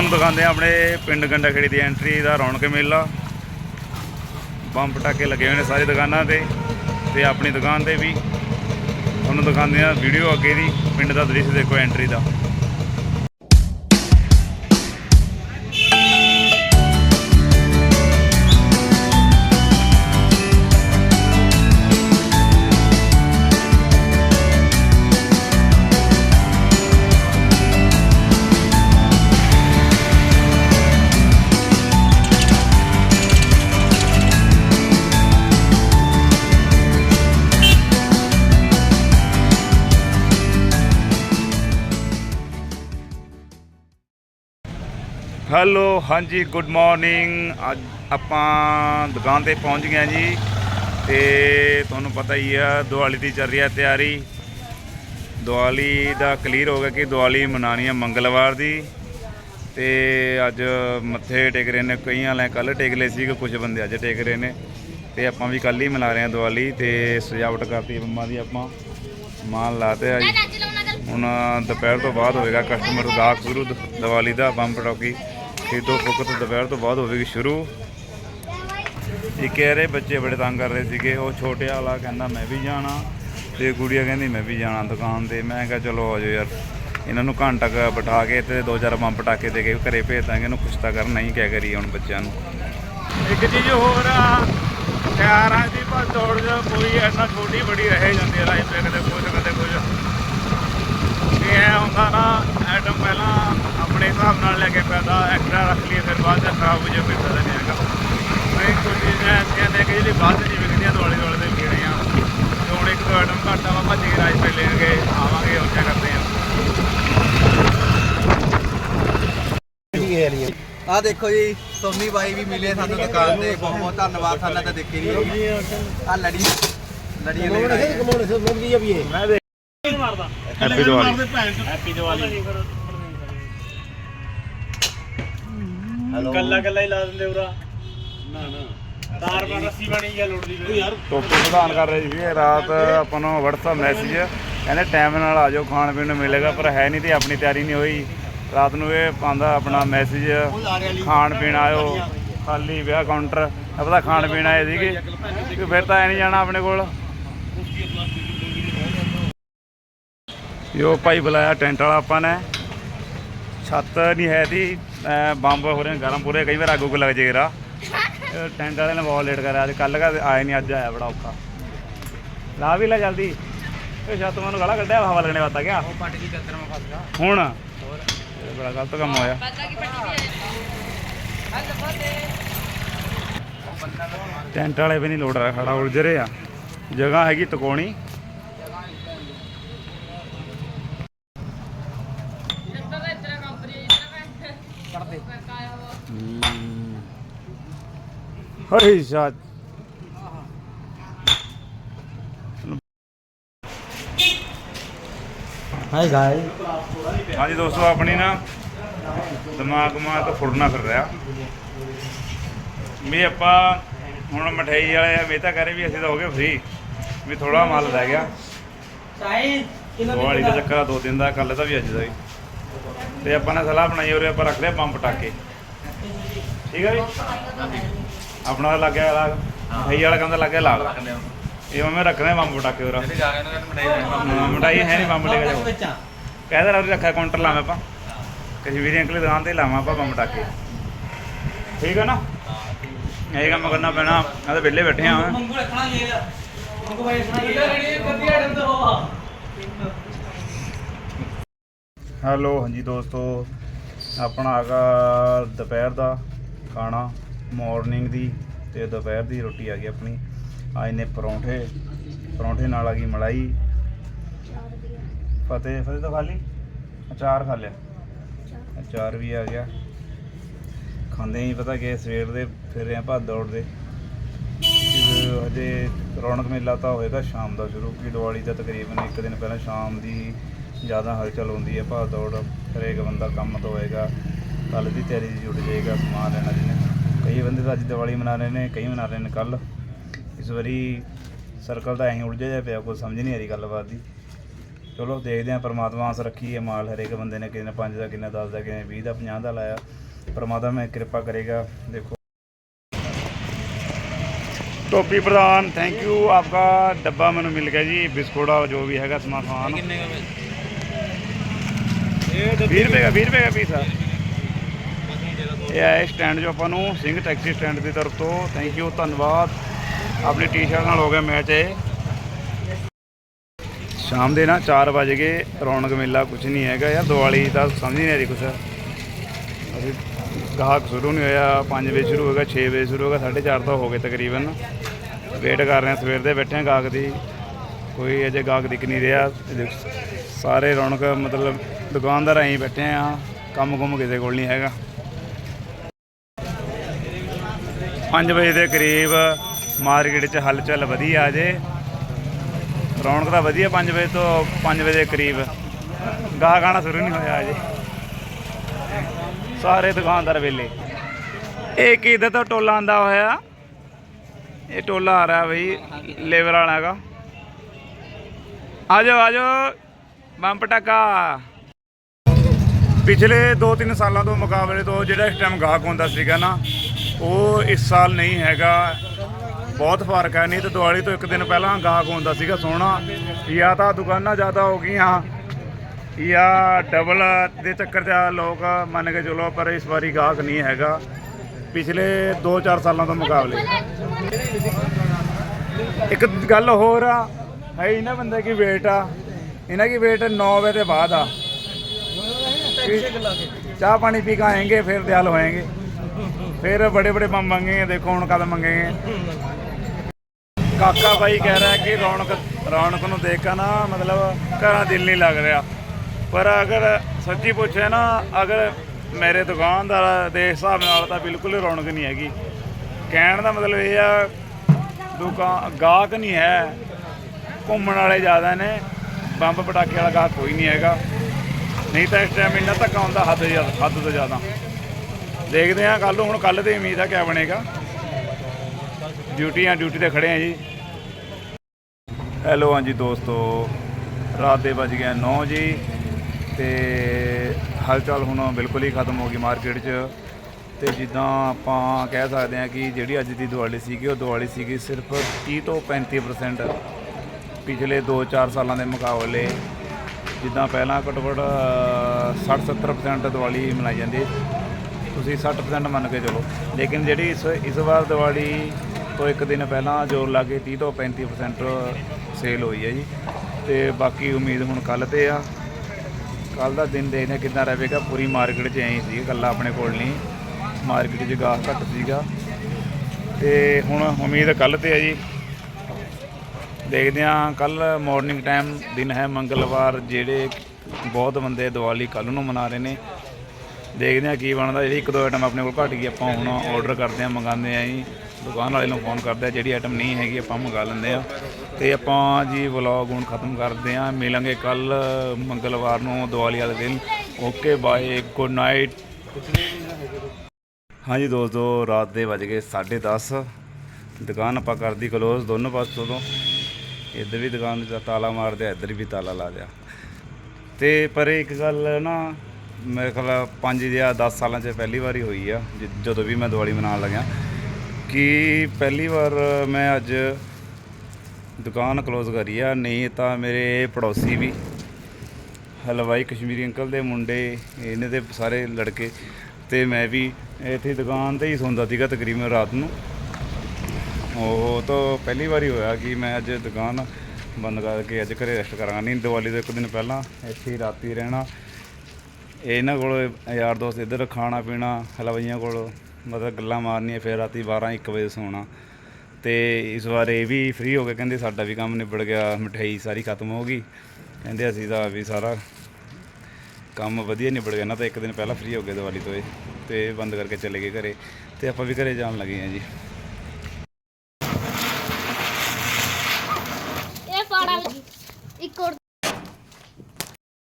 ਤੁਹਾਨੂੰ ਦਿਖਾਉਂਦੇ ਆ ਆਪਣੇ ਪਿੰਡ ਗੰਡਾ ਖੇੜੀ ਦੀ ਐਂਟਰੀ ਦਾ ਰੌਣਕ ਮੇਲਾ। ਬੰਬ ਪਟਾਕੇ ਲੱਗੇ ਹੋਏ ਨੇ ਸਾਰੀ ਦੁਕਾਨਾਂ ਤੇ ਤੇ ਆਪਣੀ ਦੁਕਾਨ ਤੇ ਵੀ। ਤੁਹਾਨੂੰ ਦਿਖਾਉਂਦੇ ਆ ਵੀਡੀਓ ਅੱਗੇ ਦੀ, ਪਿੰਡ ਦਾ ਦ੍ਰਿਸ਼ ਦੇਖੋ ਐਂਟਰੀ ਦਾ। ਹੈਲੋ ਹਾਂਜੀ ਗੁੱਡ ਮਾਰਨਿੰਗ। ਅੱਜ ਆਪਾਂ ਦੁਕਾਨ ਤੇ ਪਹੁੰਚ ਗਏ ਜੀ। ਤੇ ਤੁਹਾਨੂੰ ਪਤਾ ਹੀ ਆ ਦੀਵਾਲੀ ਦੀ ਚੱਲ ਰਹੀ ਹੈ ਤਿਆਰੀ। ਦੀਵਾਲੀ ਦਾ ਕਲੀਅਰ ਹੋ ਗਿਆ ਕਿ ਦੀਵਾਲੀ ਮਨਾਉਣੀ ਹੈ ਮੰਗਲਵਾਰ ਦੀ। ਤੇ ਅੱਜ ਮੱਥੇ ਟੇਕ ਰਹੇ ਨੇ ਕਈਆਂ ਲੈ ਕੱਲ ਟੇਕ ਲਏ ਸੀ ਕੁਝ ਬੰਦੇ ਅੱਜ ਟੇਕ ਰਹੇ ਨੇ। ਤੇ ਆਪਾਂ ਵੀ ਕੱਲ ਹੀ ਮਨਾ ਰਹੇ ਹਾਂ ਦੀਵਾਲੀ ਤੇ ਸਜਾਵਟ ਕਰਤੀ ਬੰਮਾਂ ਦੀ ਆਪਾਂ। ਮਾਲ ਲਾਤੇ ਆ ਜੀ ਹੁਣ ਦੁਪਹਿਰ ਤੋਂ ਬਾਅਦ ਹੋਵੇਗਾ ਕਸਟਮਰ ਗਾਹਕ ਸ਼ੁਰੂ ਦੀਵਾਲੀ ਦਾ ਬੰਬ ਪਟਾਕੀ ਖਰੀਦੋ ਫੁਕਤ ਦੁਪਹਿਰ ਤੋਂ ਬਾਅਦ ਹੋਵੇਗੀ ਸ਼ੁਰੂ। ਇਹ ਕਹਿ ਰਹੇ ਬੱਚੇ ਬੜੇ ਤੰਗ ਕਰ ਰਹੇ ਸੀਗੇ। ਉਹ ਛੋਟੇ ਵਾਲਾ ਕਹਿੰਦਾ, ਮੈਂ ਵੀ ਜਾਣਾ। ਤੇ ਗੁੜੀਆ ਕਹਿੰਦੀ, ਮੈਂ ਵੀ ਜਾਣਾ ਦੁਕਾਨ ਤੇ। ਮੈਂ ਕਿਹਾ, ਚਲੋ ਆਜੋ ਯਾਰ। ਇਹਨਾਂ ਨੂੰ ਘੰਟਾ ਕੁ ਬਿਠਾ ਕੇ ਤੇ ਦੋ ਚਾਰ ਬੰਬ ਪਟਾਕੇ ਦੇ ਕੇ ਘਰੇ ਭੇਜ ਦਾਂਗੇ ਇਹਨੂੰ ਖੁਸ਼ ਤਾਂ ਕਰਨਾ ਹੀ ਕਿਆ ਕਰੀਏ ਹੁਣ ਬੱਚਿਆਂ ਨੂੰ। ਇੱਕ ਚੀਜ਼ ਹੋਰ ਆ ਤਿਆਰਾਂ ਦੀ ਪਰ ਦੌੜ ਜਾ ਕੋਈ ਐਸਾ ਛੋਟੀ ਬੜੀ ਰਹਿ ਜਾਂਦੀ ਹੈ ਲਾਈਫ ਤੇ ਕਦੇ ਕੁਝ ਕਦੇ ਕੁਝ ਇਹ ਹੁੰਦਾ ਨਾ ਐਟਮ ਪਹਿਲਾਂ ਆਪਣੇ ਹਿਸਾਬ ਨਾਲ ਲੈ ਕੇ ਪੈਦਾ ਐਕਸਟਰਾ ਰੱਖ ਲਈਏ ਫਿਰ ਬਾਅਦ ਚ ਖਰਾਬ ਹੋ ਜਾਏ ਫਿਰ ਪਤਾ ਨਹੀਂ ਹੈਗਾ। ਨਹੀਂ ਕੁਝ ਚੀਜ਼ਾਂ ਐਸੀਆਂ ਨੇ ਕਿ ਜਿਹੜੀ ਬਾਅਦ ਨਹੀਂ ਵਿਕਦੀਆਂ ਦੁਆਲੇ ਦੁਆਲੇ ਦੇ ਕੀੜੇ ਆ ਤੇ ਹੁਣ ਇੱਕ ਦੋ ਐਟਮ ਘੱਟ ਆ ਭੱਜ ਕੇ ਰਾਜ ਪੈ ਲੈਣਗੇ ਆਵਾਂਗੇ ਹੋਰ ਕਿਆ ਕਰਦੇ ਆ। ਆ ਦੇਖੋ ਜੀ ਸੋਨੀ ਬਾਈ ਵੀ ਮਿਲੇ ਸਾਨੂੰ ਦੁਕਾਨ ਤੇ ਬਹੁਤ ਬਹੁਤ ਧੰਨਵਾਦ ਸਾਨੂੰ ਤਾਂ ਦੇਖੇ ਨਹੀਂ ਆ ਲੜੀ ਲੜੀ ਲੈ ਆਏ। ਮੈਂ ਦੇ ਹੈਪੀ ਦੀਵਾਲੀ ਕੱਲਾ ਕੱਲਾ ਹੀ ਲਾ ਦਿੰਦੇ ਉਰਾ। ਨਾ ਨਾ। ਤਾਰ ਪਰ ਰੱਸੀ ਬਣੀ ਗਿਆ ਲੋੜਦੀ ਵੇ ਯਾਰ। ਟੋਪੀ ਪ੍ਰਦਾਨ ਕਰ ਰਹੇ ਸੀ ਰਾਤ ਆਪਾਂ ਨੂੰ WhatsApp ਮੈਸੇਜ ਕਹਿੰਦੇ ਟਾਈਮ ਨਾਲ ਆ ਜਾਓ ਖਾਣ ਪੀਣ ਨੂੰ ਮਿਲੇਗਾ ਪਰ ਹੈ ਨਹੀਂ ਤੇ ਆਪਣੀ ਤਿਆਰੀ ਨਹੀਂ ਹੋਈ। ਰਾਤ ਨੂੰ ਇਹ ਪਾਉਂਦਾ ਆਪਣਾ ਮੈਸੇਜ ਖਾਣ ਪੀਣ ਆਇਓ ਖਾਲੀ ਵਿਆਹ ਕਾਊਂਟਰ ਪਤਾ ਖਾਣ ਪੀਣ ਆਏ ਸੀਗੇ। ਕਿ ਫਿਰ ਤਾਂ ਐ ਨਹੀਂ ਜਾਣਾ ਆਪਣੇ ਕੋਲ। ਯੋ ਭਾਈ ਬੁਲਾਇਆ ਟੈਂਟ ਵਾਲਾ ਆਪਾਂ ਨੇ। ਛੱਤ ਨਹੀਂ ਹੈ ਦੀ ਬੰਬ ਹੋ ਰਹੇ ਨੇ ਗਰਮ ਪੂਰੇ। ਕਈ ਵਾਰ ਅੱਗ ਉੱਗ ਲੱਗ ਜੇਰਾ। ਟੈਂਟ ਵਾਲੇ ਨੇ ਬਹੁਤ ਲੇਟ ਕਰਿਆ। ਅੱਜ ਕੱਲ ਕਾ ਆਏ ਨਹੀਂ ਅੱਜ ਆਇਆ ਬੜਾ ਔਖਾ। ਲਾ ਵੀ ਲੈ ਜਲਦੀ। ਇਹ ਛੱਤ ਮੈਨੂੰ ਗਲਾ ਕੱਢਿਆ ਹਵਾ ਲੱਗਣੇ ਵਾਤਾ ਗਿਆ। ਉਹ ਪੱਟ ਗਈ ਚੱਦਰ ਮੈਂ ਫਸ ਗਿਆ। ਹੁਣ? ਬੜਾ ਗਲਤ ਕੰਮ ਹੋਇਆ। ਟੈਂਟ ਵਾਲੇ ਵੀ ਨਹੀਂ ਲੋੜ ਰਿਹਾ ਖੜਾ ਉਲਝ ਰਹੇ ਆ। ਜਗ੍ਹਾ ਹੈਗੀ ਤਕੋਣੀ। ਹਰੀ ਸ਼ਾਦ ਹਾਈ ਗਾਇਸ ਹਾਂਜੀ ਦੋਸਤੋ ਆਪਣੀ ਨਾ ਦਿਮਾਗ ਮਾ ਤਾਂ ਫੁਰਨਾ ਫਿਰ ਰਿਹਾ। ਵੀ ਆਪਾਂ ਹੁਣ ਮਠਿਆਈ ਵਾਲੇ ਆ ਮੈਂ ਤਾਂ ਕਹ ਰਹੇ ਵੀ ਅਸੀਂ ਤਾਂ ਹੋ ਗਏ ਫ੍ਰੀ ਵੀ ਥੋੜਾ ਮਾਲ ਰਹਿ ਗਿਆ। ਦਿਵਾਲੀ ਦਾ ਚੱਕਰ ਆ ਦੋ ਦਿਨ ਦਾ ਕੱਲ ਦਾ ਵੀ ਅੱਜ ਦਾ ਵੀ ਤੇ ਆਪਾਂ ਨੇ ਸਲਾਹ ਬਣਾਈ ਉਰੇ ਆਪਾਂ ਰੱਖ ਲਿਆ ਬੰਬ ਪਟਾਕੇ। ਠੀਕ ਹੈ ਵੀ ਆਪਣਾ ਤਾਂ ਲੱਗ ਗਿਆ ਲਾਗ ਮਠਿਆਈ ਵਾਲਾ ਕਹਿੰਦਾ ਲੱਗ ਗਿਆ ਲਾਗ ਇਹ ਮੈਂ ਰੱਖਣਾ ਬੰਬ ਪਟਾਕੇ ਉਰਾ। ਹਾਂ, ਮਠਿਆਈ ਹੈ ਨਹੀਂ ਬੰਬ ਲੈ ਕੇ ਜਾਓ। ਕਹਿੰਦਾ ਰੌਰੀ ਰੱਖਿਆ ਕਾਊਂਟਰ ਲਾਵਾਂ ਆਪਾਂ। ਕਸ਼ਮੀਰੀ ਅੰਕਲ ਦੁਕਾਨ ਤੇ ਲਾਵਾਂ ਆਪਾਂ ਬੰਬ ਟਾਕੇ ਠੀਕ ਹੈ ਨਾ? ਇਹ ਕੰਮ ਕਰਨਾ ਪੈਣਾ। ਆ ਤਾਂ ਵਿਹਲੇ ਬੈਠੇ ਆ। ਮੰਗੂ ਰੱਖਣਾ ਜੀ ਮੰਗੂ ਬਾਈ ਰੱਖਣਾ ਜੀ ਰੜੀ ਵਧੀਆ ਡੰਦ ਹੋ ਹੈਲੋ ਹਾਂਜੀ ਦੋਸਤੋ। ਆਪਣਾ ਹੈਗਾ ਦੁਪਹਿਰ ਦਾ ਖਾਣਾ। ਮਾਰਨਿੰਗ ਦੀ ਤੇ ਦੁਪਹਿਰ ਦੀ ਰੋਟੀ ਆ ਗਈ ਆਪਣੀ। ਆਏ ਨੇ ਪਰੌਂਠੇ ਪਰੌਂਠੇ ਨਾਲ ਆ ਗਈ ਮਲਾਈ। ਫਤਿਹ ਫਤਿਹ ਤਾਂ ਖਾ ਲਈ? ਅਚਾਰ ਖਾ ਲਿਆ? ਅਚਾਰ ਵੀ ਆ ਗਿਆ। ਖਾਂਦੇ ਹੀ ਪਤਾ ਕਿ ਸਵੇਰ ਦੇ ਫਿਰ ਰਹੇ ਆ ਭੱਜ ਦੌੜਦੇ ਫਿਰ ਹਜੇ ਰੌਣਕ ਮੇਲਾ ਤਾਂ ਹੋਏਗਾ ਸ਼ਾਮ ਦਾ ਸ਼ੁਰੂ, ਕਿ ਦੀਵਾਲੀ ਦਾ ਤਕਰੀਬਨ ਇੱਕ ਦਿਨ ਪਹਿਲਾਂ ਸ਼ਾਮ ਦੀ ਜ਼ਿਆਦਾ ਹਲਚਲ ਹੁੰਦੀ ਹੈ ਭੱਜ ਦੌੜ। ਹਰੇਕ ਬੰਦਾ ਕੰਮ ਤੋਂ ਹੋਏਗਾ ਕੱਲ ਦੀ ਤਿਆਰੀ 'ਚ ਜੁਟ ਜਾਏਗਾ ਸਮਾਨ ਲੈਣਾ ਜਿਹਨੇ। ਕਈ ਬੰਦੇ ਤਾਂ ਅੱਜ ਦੀਵਾਲੀ ਮਨਾ ਰਹੇ ਨੇ ਕਈ ਮਨਾ ਰਹੇ ਨੇ ਕੱਲ ਇਸ ਵਾਰੀ ਸਰਕਲ ਤਾਂ ਐਂ ਉਲਝਿਆ ਜਿਹਾ ਪਿਆ ਕੋਈ ਸਮਝ ਨਹੀਂ ਆ ਰਹੀ ਗੱਲਬਾਤ ਦੀ। ਚਲੋ ਦੇਖਦੇ ਹਾਂ ਪਰਮਾਤਮਾ ਆਸ ਰੱਖੀ ਹੈ ਮਾਲ ਹਰੇਕ ਬੰਦੇ ਨੇ ਕਿਸੇ ਨੇ 5 ਦਾ ਕਿੰਨੇ 10 ਦਾ ਕਿੰਨੇ 20 ਦਾ 50 ਦਾ ਲਾਇਆ। ਪਰਮਾਤਮਾ ਕਿਰਪਾ ਕਰੇਗਾ ਦੇਖੋ। ਟੋਪੀ ਪ੍ਰਧਾਨ ਥੈਂਕ ਯੂ ਆਪਕਾ ਡੱਬਾ ਮੈਨੂੰ ਮਿਲ ਗਿਆ ਜੀ ਬਿਸਕੁਟ ਆ ਜੋ ਵੀ ਹੈਗਾ ਸਮਾਨ। ਸਮਾਨ ਕਿੰਨੇ ਦਾ ਇਹ 20 ਰੁਪਏ ਦਾ 20 ਰੁਪਏ ਦਾ ਪੀਸ ਆ। ਇਹ ਹੈ ਸਟੈਂਡ ਜੋ ਆਪਾਂ ਨੂੰ ਸਿੰਘ ਟੈਕਸੀ ਸਟੈਂਡ ਦੀ ਤਰਫ ਤੋਂ। ਥੈਂਕ ਯੂ ਧੰਨਵਾਦ। ਆਪਣੀ ਟੀ-ਸ਼ਰਟ ਨਾਲ ਹੋ ਗਿਆ ਮੈਚ ਇਹ। ਸ਼ਾਮ ਦੇ ਨਾ 4 ਵਜੇ ਗਏ, ਰੌਣਕ ਮੇਲਾ ਕੁਝ ਨਹੀਂ ਹੈਗਾ ਯਾਰ, ਦੀਵਾਲੀ ਦਾ ਸਮਝ ਨਹੀਂ ਆ ਰਹੀ ਕੁਛ। ਅਸੀਂ ਗਾਹਕ ਸ਼ੁਰੂ ਨਹੀਂ ਹੋਇਆ 5 ਵਜੇ ਸ਼ੁਰੂ ਹੋਗਾ 6 ਵਜੇ ਸ਼ੁਰੂ ਹੋਗਾ 4:30 ਤਾਂ ਹੋ ਗਏ ਤਕਰੀਬਨ। ਵੇਟ ਕਰ ਰਹੇ ਹਾਂ, ਸਵੇਰ ਦੇ ਬੈਠੇ ਹਾਂ ਗਾਹਕ ਦੀ। ਕੋਈ ਅਜੇ ਗਾਹਕ ਦਿਖ ਨਹੀਂ ਰਿਹਾ। ਸਾਰੇ ਰੌਣਕ ਮਤਲਬ ਦੁਕਾਨਦਾਰ ਐਂ ਹੀ ਬੈਠੇ ਆ, ਕੰਮ ਕੁਮ ਕਿਸੇ ਕੋਲ ਨਹੀਂ ਹੈਗਾ। 5 ਵਜੇ ਦੇ ਕਰੀਬ ਮਾਰਕੀਟ 'ਚ ਹਲਚਲ ਵਧੀਆ ਜੇ। ਰੌਣਕ ਤਾਂ ਵਧੀਆ 5 ਵਜੇ ਤੋਂ 5 ਵਜੇ ਦੇ ਕਰੀਬ। ਗਾਹਕ ਆਉਣਾ ਸ਼ੁਰੂ ਨਹੀਂ ਹੋਇਆ ਅਜੇ ਸਾਰੇ ਦੁਕਾਨਦਾਰ ਵੇਲੇ ਇਹ ਕਿਹਦੇ ਤੋਂ ਟੋਲਾ ਆਂਦਾ ਹੋਇਆ? ਇਹ ਟੋਲਾ ਆ ਰਿਹਾ ਬਈ, ਲੇਬਰ ਵਾਲਾ ਹੈਗਾ ਆ ਜਾਓ ਆ ਜਾਓ। ਬੰਬ ਪਟਾਕਾ। ਪਿਛਲੇ 2-3 ਸਾਲਾਂ ਤੋਂ ਮੁਕਾਬਲੇ ਤੋਂ ਜਿਹੜਾ ਇਸ ਟਾਈਮ ਗਾਹਕ ਹੁੰਦਾ ਸੀਗਾ ਨਾ ਉਹ ਇਸ ਸਾਲ ਨਹੀਂ ਹੈਗਾ। ਬਹੁਤ ਫ਼ਰਕ ਹੈ। ਨਹੀਂ ਤਾਂ ਦੀਵਾਲੀ ਤੋਂ ਇੱਕ ਦਿਨ ਪਹਿਲਾਂ ਗਾਹਕ ਹੁੰਦਾ ਸੀਗਾ ਸੋਹਣਾ। ਜਾਂ ਤਾਂ ਦੁਕਾਨਾਂ ਜ਼ਿਆਦਾ ਹੋ ਗਈਆਂ, ਜਾਂ ਡਬਲ ਦੇ ਚੱਕਰ 'ਚ ਲੋਕ ਮੰਨ ਕੇ ਚਲੋ ਪਰ ਇਸ ਵਾਰੀ ਗਾਹਕ ਨਹੀਂ ਹੈਗਾ। ਪਿਛਲੇ 2-4 ਸਾਲਾਂ ਤੋਂ ਮੁਕਾਬਲੇ। ਇੱਕ ਗੱਲ ਹੋਰ ਆ, ਹੈ ਇਹਨਾਂ ਬੰਦੇ ਕੀ ਵੇਟ ਆ। ਇਹਨਾਂ ਕੀ ਵੇਟ 9 ਵਜੇ ਦੇ ਬਾਅਦ ਆ। ਚਾਹ ਪਾਣੀ ਪੀ ਕੇ ਆਏਗੇ, ਫਿਰ ਦਿਆਲ ਹੋਏਗੇ। ਫਿਰ ਬੜੇ ਬੜੇ ਬੰਬ ਮੰਗੇਗੇ ਦੇਖੋ ਹੁਣ ਕਦ ਮੰਗੇਗੇ ਕਾਕਾ ਬਾਈ ਕਹਿ ਰਿਹਾ ਕਿ ਰੌਣਕ ਰੌਣਕ ਨੂੰ ਦੇਖ ਕੇ ਨਾ ਮਤਲਬ ਘਰਾਂ ਦਿਲ ਨਹੀਂ ਲੱਗ ਰਿਹਾ। ਪਰ ਅਗਰ ਸੱਚੀ ਪੁੱਛੇ ਨਾ, ਅਗਰ ਮੇਰੇ ਦੁਕਾਨਦਾਰ ਦੇ ਹਿਸਾਬ ਨਾਲ ਤਾਂ ਬਿਲਕੁਲ ਹੀ ਰੌਣਕ ਨਹੀਂ ਹੈਗੀ। ਕਹਿਣ ਦਾ ਮਤਲਬ ਇਹ ਆ, ਦੁਕਾਨ, ਗਾਹਕ ਨਹੀਂ ਹੈ। ਘੁੰਮਣ ਵਾਲੇ ਜ਼ਿਆਦਾ ਨੇ, ਬੰਬ ਪਟਾਕੇ ਵਾਲਾ ਗਾਹਕ ਕੋਈ ਨਹੀਂ ਹੈਗਾ। ਨਹੀਂ ਤਾਂ ਇਸ ਟਾਈਮ ਇੰਨਾ ਧੱਕਾ ਹੁੰਦਾ, ਹੱਦ ਜ਼ਿਆਦਾ ਹੱਦ ਤੋਂ ਜ਼ਿਆਦਾ। ਦੇਖਦੇ ਹਾਂ ਕੱਲ ਹੁਣ ਕੱਲ ਦੀ ਉਮੀਦ ਆ ਕਿਆ ਬਣੇਗਾ। ਡਿਊਟੀਆਂ ਡਿਊਟੀ ਤੇ ਖੜੇ ਆ ਜੀ। ਹੈਲੋ ਹਾਂਜੀ ਦੋਸਤੋ, ਰਾਤ ਦੇ ਵੱਜ ਗਿਆ 9 ਜੀ ਤੇ ਹਲਚਲ ਹੁਣ ਬਿਲਕੁਲ ਹੀ ਖਤਮ ਹੋ ਗਈ ਮਾਰਕੀਟ 'ਚ। ਤੇ ਜਿੱਦਾਂ ਆਪਾਂ ਕਹਿ ਸਕਦੇ ਹਾਂ ਕਿ ਜਿਹੜੀ ਅੱਜ ਦੀ ਦੀਵਾਲੀ ਸੀਗੀ, ਉਹ ਦੀਵਾਲੀ ਸੀਗੀ ਸਿਰਫ 30 ਤੋਂ 35% ਪਿਛਲੇ 2-4 ਸਾਲਾਂ ਦੇ ਮੁਕਾਬਲੇ। ਜਿੱਦਾਂ ਪਹਿਲਾਂ ਘੱਟੋ ਘੱਟ 60-70% ਦੀਵਾਲੀ ਮਨਾਈ ਜਾਂਦੀ ਤੁਸੀਂ 60% ਮੰਨ ਕੇ ਚਲੋ। ਲੇਕਿਨ ਜਿਹੜੀ ਇਸ ਇਸ ਵਾਰ ਦੀਵਾਲੀ ਤੋਂ ਇੱਕ ਦਿਨ ਪਹਿਲਾਂ ਜੋਰ ਲਾ ਕੇ 30 ਤੋਂ 35% ਸੇਲ ਹੋਈ ਹੈ ਜੀ। ਤੇ ਬਾਕੀ ਉਮੀਦ ਹੁਣ ਕੱਲ ਤੇ ਆ। ਕੱਲ ਦਾ ਦਿਨ ਦੇਖਦੇ ਹਾਂ ਕਿੱਦਾਂ ਰਹੇਗਾ। ਪੂਰੀ ਮਾਰਕੀਟ 'ਚ ਐਂ ਸੀ ਇਕੱਲਾ ਆਪਣੇ ਕੋਲ ਨਹੀਂ। ਮਾਰਕੀਟ 'ਚ ਗਾਹਕ ਘੱਟ ਸੀਗਾ। ਤੇ ਹੁਣ ਉਮੀਦ ਕੱਲ ਤੇ ਆ ਜੀ। ਦੇਖਦੇ ਹਾਂ ਕੱਲ ਮਾਰਨਿੰਗ ਟਾਈਮ ਦਿਨ ਹੈ ਮੰਗਲਵਾਰ, ਜਿਹੜੇ ਬਹੁਤ ਬੰਦੇ ਦੀਵਾਲੀ ਕੱਲ ਨੂੰ ਮਨਾ ਰਹੇ ਨੇ। ਦੇਖਦੇ ਹਾਂ ਕੀ ਬਣਦਾ। ਜਿਹੜੀ ਇੱਕ ਦੋ ਆਈਟਮ ਆਪਣੇ ਕੋਲ ਘੱਟ ਗਈ, ਆਪਾਂ ਹੁਣ ਆਰਡਰ ਕਰਦੇ ਹਾਂ, ਮੰਗਾਉਂਦੇ ਹਾਂ ਜੀ। ਦੁਕਾਨ ਵਾਲੇ ਨੂੰ ਫੋਨ ਕਰਦੇ ਆ ਜਿਹੜੀ ਆਈਟਮ ਨਹੀਂ ਹੈਗੀ ਆਪਾਂ ਮੰਗਾ ਲੈਂਦੇ ਆ ਤੇ ਆਪਾਂ ਜੀ ਵਲੌਗ ਹੁਣ ਖਤਮ ਕਰਦੇ ਹਾਂ। ਮਿਲਾਂਗੇ ਕੱਲ ਮੰਗਲਵਾਰ ਨੂੰ ਦੀਵਾਲੀ ਵਾਲੇ ਦਿਨ। ਓਕੇ ਬਾਏ ਗੁੱਡ ਨਾਈਟ ਹਾਂਜੀ ਦੋਸਤੋ, ਰਾਤ ਦੇ ਵੱਜ ਗਏ 10:30 ਦੁਕਾਨ ਆਪਾਂ ਕਰਦੀ ਕਲੋਜ਼ ਦੋਨੋਂ ਪਾਸੋਂ ਤੋਂ। ਇੱਧਰ ਵੀ ਦੁਕਾਨ ਦਾ ਤਾਲਾ ਮਾਰ ਦਿਆ ਇੱਧਰ ਵੀ ਤਾਲਾ ਲਾ ਦਿਆ। ਤੇ ਪਰ ਇੱਕ ਗੱਲ ਨਾ ਮੇਰੇ ਖਿਆਲ 5 ਜਾਂ 10 ਸਾਲਾਂ 'ਚ ਪਹਿਲੀ ਵਾਰੀ ਹੋਈ ਆ, ਜ- ਜਦੋਂ ਵੀ ਮੈਂ ਦੀਵਾਲੀ ਮਨਾਉਣ ਲੱਗਿਆ। ਕਿ ਪਹਿਲੀ ਵਾਰ ਮੈਂ ਅੱਜ ਦੁਕਾਨ ਕਲੋਜ਼ ਕਰੀ ਆ, ਨਹੀਂ ਤਾਂ ਮੇਰੇ ਪੜੋਸੀ ਵੀ, ਹਲਵਾਈ ਕਸ਼ਮੀਰੀ ਅੰਕਲ ਦੇ ਮੁੰਡੇ, ਇਹਨੇ ਦੇ ਸਾਰੇ ਲੜਕੇ, ਤੇ ਮੈਂ ਵੀ ਇੱਥੇ ਦੁਕਾਨ ਤੇ ਹੀ ਸੌਂਦਾ ਸੀਗਾ ਤਕਰੀਬਨ ਰਾਤ ਨੂੰ। ਉਹ ਤਾਂ ਪਹਿਲੀ ਵਾਰੀ ਹੋਇਆ ਕਿ ਮੈਂ ਅੱਜ ਦੁਕਾਨ ਬੰਦ ਕਰਕੇ ਅੱਜ ਘਰੇ ਰੈਸਟ ਕਰਾਂਗਾ। ਨਹੀਂ, ਦੀਵਾਲੀ ਤੋਂ ਇੱਕ ਦਿਨ ਪਹਿਲਾਂ ਇੱਥੇ ਹੀ ਰਾਤੀ ਰਹਿਣਾ। ਇਹਨਾਂ ਕੋਲ ਯਾਰ ਦੋਸਤ ਇੱਧਰ ਖਾਣਾ ਪੀਣਾ, ਹਲਵਾਈਆਂ ਕੋਲ ਮਤਲਬ ਗੱਲਾਂ ਮਾਰਨੀਆਂ, ਫਿਰ ਰਾਤੀ 12 1 ਵਜੇ ਸੌਣਾ। ਤੇ ਇਸ ਵਾਰ ਇਹ ਵੀ ਫ੍ਰੀ ਹੋ ਗਏ, ਕਹਿੰਦੇ ਸਾਡਾ ਵੀ ਕੰਮ ਨਿਬੜ ਗਿਆ, ਮਠਿਆਈ ਸਾਰੀ ਖਤਮ ਹੋ ਗਈ। ਕਹਿੰਦੇ ਅਸੀਂ ਤਾਂ ਵੀ ਸਾਰਾ ਕੰਮ ਵਧੀਆ ਨਿਬੜ ਗਿਆ ਨਾ ਤਾਂ ਇੱਕ ਦਿਨ ਪਹਿਲਾਂ ਫ੍ਰੀ ਹੋ ਗਏ ਦੀਵਾਲੀ ਤੋਂ ਇਹ, ਤੇ ਬੰਦ ਕਰਕੇ ਚਲੇ ਗਏ ਘਰੇ। ਤੇ ਆਪਾਂ ਵੀ ਘਰੇ ਜਾਣ ਲੱਗੇ ਹਾਂ ਜੀ।